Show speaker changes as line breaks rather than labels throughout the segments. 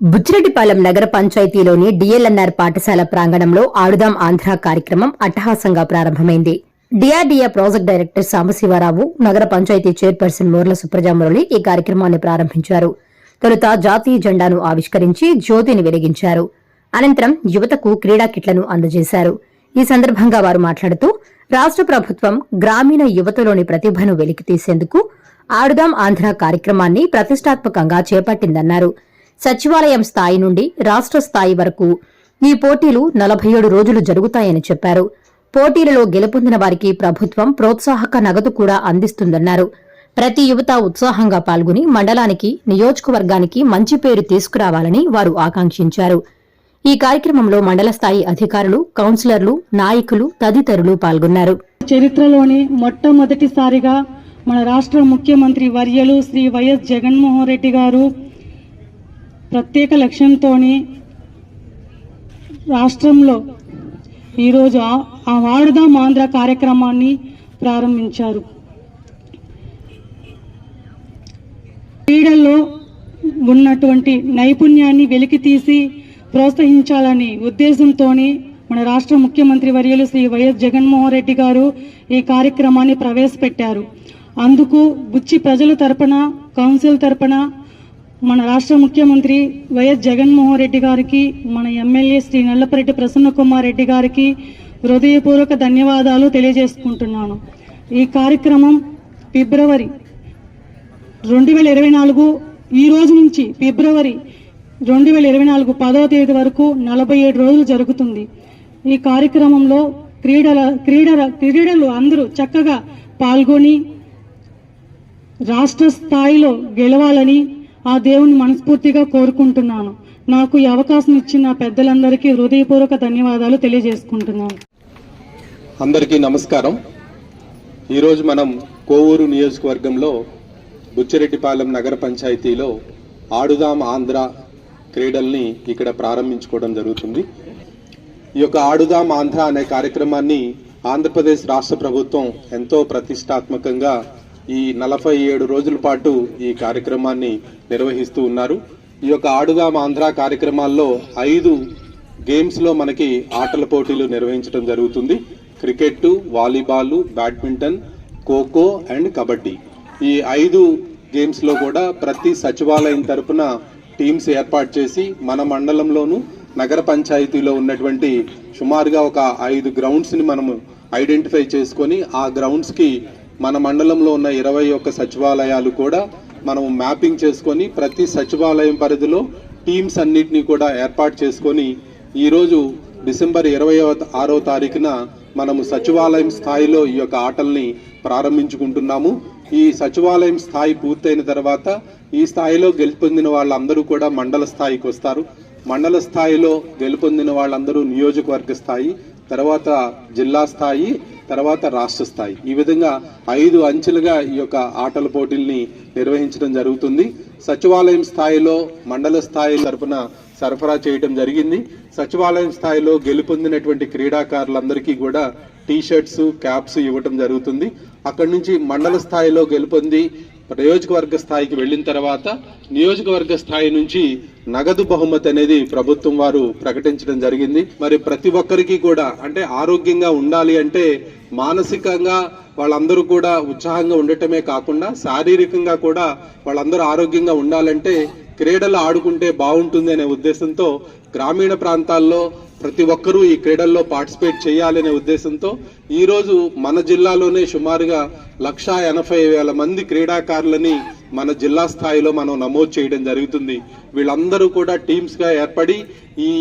బుచ్చిరెడ్డిపాలెం నగర పంచాయతీలోని డిఎల్ఎన్ఆర్ పాఠశాల ప్రాంగణంలో ఆడుదాం ఆంధ్ర కార్యక్రమం అట్టహాసంగా ప్రారంభమైంది. డిఆర్డీఏ ప్రాజెక్ట్ డైరెక్టర్ సాంబశివారావు నగర పంచాయతీ చైర్పర్సన్ మోర్ల సుప్రజామురళి ఈ కార్యక్రమాన్ని ప్రారంభించారు. తొలుత జాతీయ జెండాను ఆవిష్కరించి జ్యోతిని వెలిగించారు. అనంతరం యువతకు క్రీడా కిట్లను అందజేశారు. ఈ సందర్భంగా వారు మాట్లాడుతూ రాష్ట్ర ప్రభుత్వం గ్రామీణ యువతలోని ప్రతిభను వెలికితీసేందుకు ఆడుదాం ఆంధ్ర కార్యక్రమాన్ని ప్రతిష్టాత్మకంగా చేపట్టిందన్నారు. సచివాలయం స్థాయి నుండి రాష్ట్ర స్థాయి వరకు ఈ పోటీలు నలభై ఏడు రోజులు జరుగుతాయని చెప్పారు. పోటీలలో గెలుపొందిన వారికి ప్రభుత్వం ప్రోత్సాహక నగదు కూడా అందిస్తుందన్నారు. ప్రతి యువత ఉత్సాహంగా పాల్గొని మండలానికి నియోజకవర్గానికి మంచి పేరు తీసుకురావాలని వారు ఆకాంక్షించారు. ఈ కార్యక్రమంలో మండల స్థాయి అధికారులు కౌన్సిలర్లు నాయకులు తదితరులు పాల్గొన్నారు.
చరిత్రలోనే మొట్టమొదటిసారిగా మన రాష్ట్ర ముఖ్యమంత్రి వర్యలు శ్రీ వైఎస్ జగన్మోహన్ రెడ్డి గారు ప్రత్యేక లక్ష్యంతో రాష్ట్రంలో ఈరోజు ఆ- వాడుదాం ఆంధ్ర కార్యక్రమాన్ని ప్రారంభించారు. క్రీడల్లో ఉన్నటువంటి నైపుణ్యాన్ని వెలికితీసి ప్రోత్సహించాలని ఉద్దేశంతోనే మన రాష్ట్ర ముఖ్యమంత్రి వర్యులు శ్రీ వైఎస్ జగన్మోహన్ రెడ్డి గారు ఈ కార్యక్రమాన్ని ప్రవేశపెట్టారు. అందుకు బుచ్చి ప్రజల తరపున కౌన్సిల్ తరపున మన రాష్ట్ర ముఖ్యమంత్రి వైఎస్ జగన్మోహన్ రెడ్డి గారికి మన ఎమ్మెల్యే శ్రీ నల్లపరెడ్డి ప్రసన్న కుమార్ రెడ్డి గారికి హృదయపూర్వక ధన్యవాదాలు తెలియజేసుకుంటున్నాను. ఈ కార్యక్రమం ఫిబ్రవరి రెండు వేల ఇరవై నాలుగు ఈ రోజు నుంచి ఫిబ్రవరి రెండు వేల ఇరవై నాలుగు పదవ తేదీ వరకు నలభై ఏడు రోజులు జరుగుతుంది. ఈ కార్యక్రమంలో క్రీడల క్రీడల క్రీడలు అందరూ చక్కగా పాల్గొని రాష్ట్ర స్థాయిలో గెలవాలని ఆ దేవుని మనస్ఫూర్తిగా కోరుకుంటున్నాను. నాకు ఈ అవకాశం ఇచ్చిన పెద్దలందరికీ హృదయపూర్వక ధన్యవాదాలు తెలియజేసుకుంటున్నాను.
అందరికీ నమస్కారం. ఈరోజు మనం కోవూరు నియోజకవర్గంలో బుచ్చిరెడ్డిపాలెం నగర పంచాయతీలో ఆడుదాం ఆంధ్ర క్రీడల్ని ఇక్కడ ప్రారంభించుకోవడం జరుగుతుంది. ఈ యొక్క ఆడుదాం ఆంధ్ర అనే కార్యక్రమాన్ని ఆంధ్రప్రదేశ్ రాష్ట్ర ప్రభుత్వం ఎంతో ప్రతిష్టాత్మకంగా ఈ నలభై ఏడు రోజుల పాటు ఈ కార్యక్రమాన్ని నిర్వహిస్తూ ఉన్నారు. ఈ యొక్క ఆడుగామ ఆంధ్ర కార్యక్రమాల్లో ఐదు గేమ్స్లో మనకి ఆటల పోటీలు నిర్వహించడం జరుగుతుంది. Cricket volleyball badminton kho-kho and kabaddi. ఈ ఐదు గేమ్స్లో కూడా ప్రతి సచివాలయం తరపున టీమ్స్ ఏర్పాటు చేసి మన మండలంలోను నగర పంచాయతీలో ఉన్నటువంటి సుమారుగా ఒక ఐదు గ్రౌండ్స్ని మనము ఐడెంటిఫై చేసుకొని ఆ గ్రౌండ్స్కి మన మండలంలో ఉన్న ఇరవై ఒక్క సచివాలయాలు కూడా మనం మ్యాపింగ్ చేసుకొని ప్రతి సచివాలయం పరిధిలో టీమ్స్ అన్నిటినీ కూడా ఏర్పాటు చేసుకొని ఈరోజు డిసెంబర్ ఇరవై ఆరో తారీఖున మనము సచివాలయం స్థాయిలో ఈ యొక్క ఆటల్ని ప్రారంభించుకుంటున్నాము. ఈ సచివాలయం స్థాయి పూర్తయిన తర్వాత ఈ స్థాయిలో గెలుపొందిన వాళ్ళందరూ కూడా మండల స్థాయికి వస్తారు. మండల స్థాయిలో గెలుపొందిన వాళ్ళందరూ నియోజకవర్గ స్థాయి తర్వాత జిల్లా స్థాయి తర్వాత రాష్ట్ర స్థాయి. ఈ విధంగా ఐదు అంచెలుగా ఈ యొక్క ఆటల పోటీల్ని నిర్వహించడం జరుగుతుంది. సచివాలయం స్థాయిలో మండల స్థాయి తరపున సరఫరా చేయడం జరిగింది. సచివాలయం స్థాయిలో గెలుపొందినటువంటి క్రీడాకారులందరికీ కూడా టీ షర్ట్స్ క్యాప్స్ ఇవ్వటం జరుగుతుంది. అక్కడి నుంచి మండల స్థాయిలో గెలుపొంది నియోజకవర్గ స్థాయికి వెళ్ళిన తర్వాత నియోజకవర్గ స్థాయి నుంచి నగదు బహుమతి అనేది ప్రభుత్వం వారు ప్రకటించడం జరిగింది. మరి ప్రతి ఒక్కరికి కూడా అంటే ఆరోగ్యంగా ఉండాలి అంటే మానసికంగా వాళ్ళందరూ కూడా ఉత్సాహంగా ఉండటమే కాకుండా శారీరకంగా కూడా వాళ్ళందరూ ఆరోగ్యంగా ఉండాలంటే క్రీడలు ఆడుకుంటే బాగుంటుంది అనే ఉద్దేశంతో గ్రామీణ ప్రాంతాల్లో ప్రతి ఒక్కరూ ఈ క్రీడల్లో పార్టిసిపేట్ చేయాలనే ఉద్దేశంతో ఈరోజు మన జిల్లాలోనే సుమారుగా లక్షా ఎనభై వేల మంది క్రీడాకారులని మన జిల్లా స్థాయిలో మనం నమోదు చేయడం జరుగుతుంది. వీళ్ళందరూ కూడా టీమ్స్గా ఏర్పడి ఈ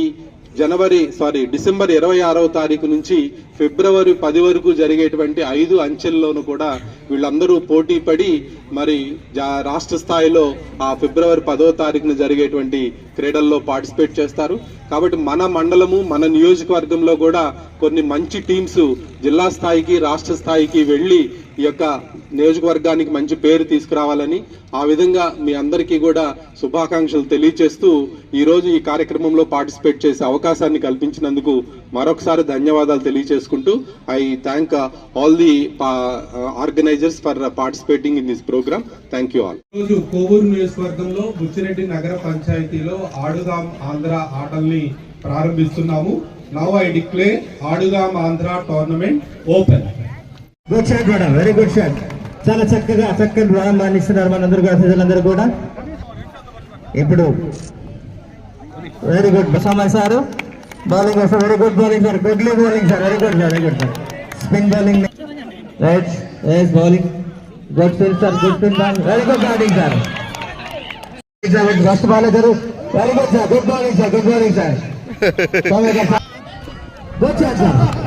జనవరి సారీ డిసెంబర్ ఇరవై ఆరవ తారీఖు నుంచి ఫిబ్రవరి పది వరకు జరిగేటువంటి ఐదు అంచెల్లోనూ కూడా వీళ్ళందరూ పోటీ పడి మరి జా- రాష్ట్ర స్థాయిలో ఆ ఫిబ్రవరి పదో తారీఖున జరిగేటువంటి క్రీడల్లో పార్టిసిపేట్ చేస్తారు. కాబట్టి మన మండలము మన నియోజకవర్గంలో కూడా కొన్ని మంచి టీమ్స్ జిల్లా స్థాయికి రాష్ట్ర స్థాయికి వెళ్ళి ఈ యొక్క నియోజకవర్గానికి మంచి పేరు తీసుకురావాలని ఆ విధంగా మీ అందరికీ కూడా శుభాకాంక్షలు తెలియజేస్తూ ఈరోజు ఈ కార్యక్రమంలో పార్టిసిపేట్ చేసే అవకాశాన్ని కల్పించినందుకు మరొకసారి ధన్యవాదాలు తెలియజేసుకుంటూ I thank all the organisers for participating in this programme. Thank you all రోజు కోవూరు నియోజకవర్గంలో బుచ్చిరెడ్డి నగర పంచాయతీలో ఆడుదాం ఆంధ్ర ఆటల్ని ప్రారంభిస్తున్నాము. Now I declare Aadudam Andhra tournament open
good shot madam very good shot చాలా చక్కగా చక్కని ప్రారంభాన్ని ఇస్తున్నారు మనందరూ కూడా ప్రజలందరూ కూడా. ఇప్పుడు వెరీ గుడ్ సమర్ సార్. బౌలింగ్ వస్తే very good bowling sir good లీ bowling sir very good sir very good sir spin bowling right yes bowling good spin sir good spin ball very good batting sir first ball గారు very good sir good bowling sir good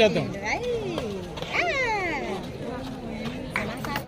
చేద్దాం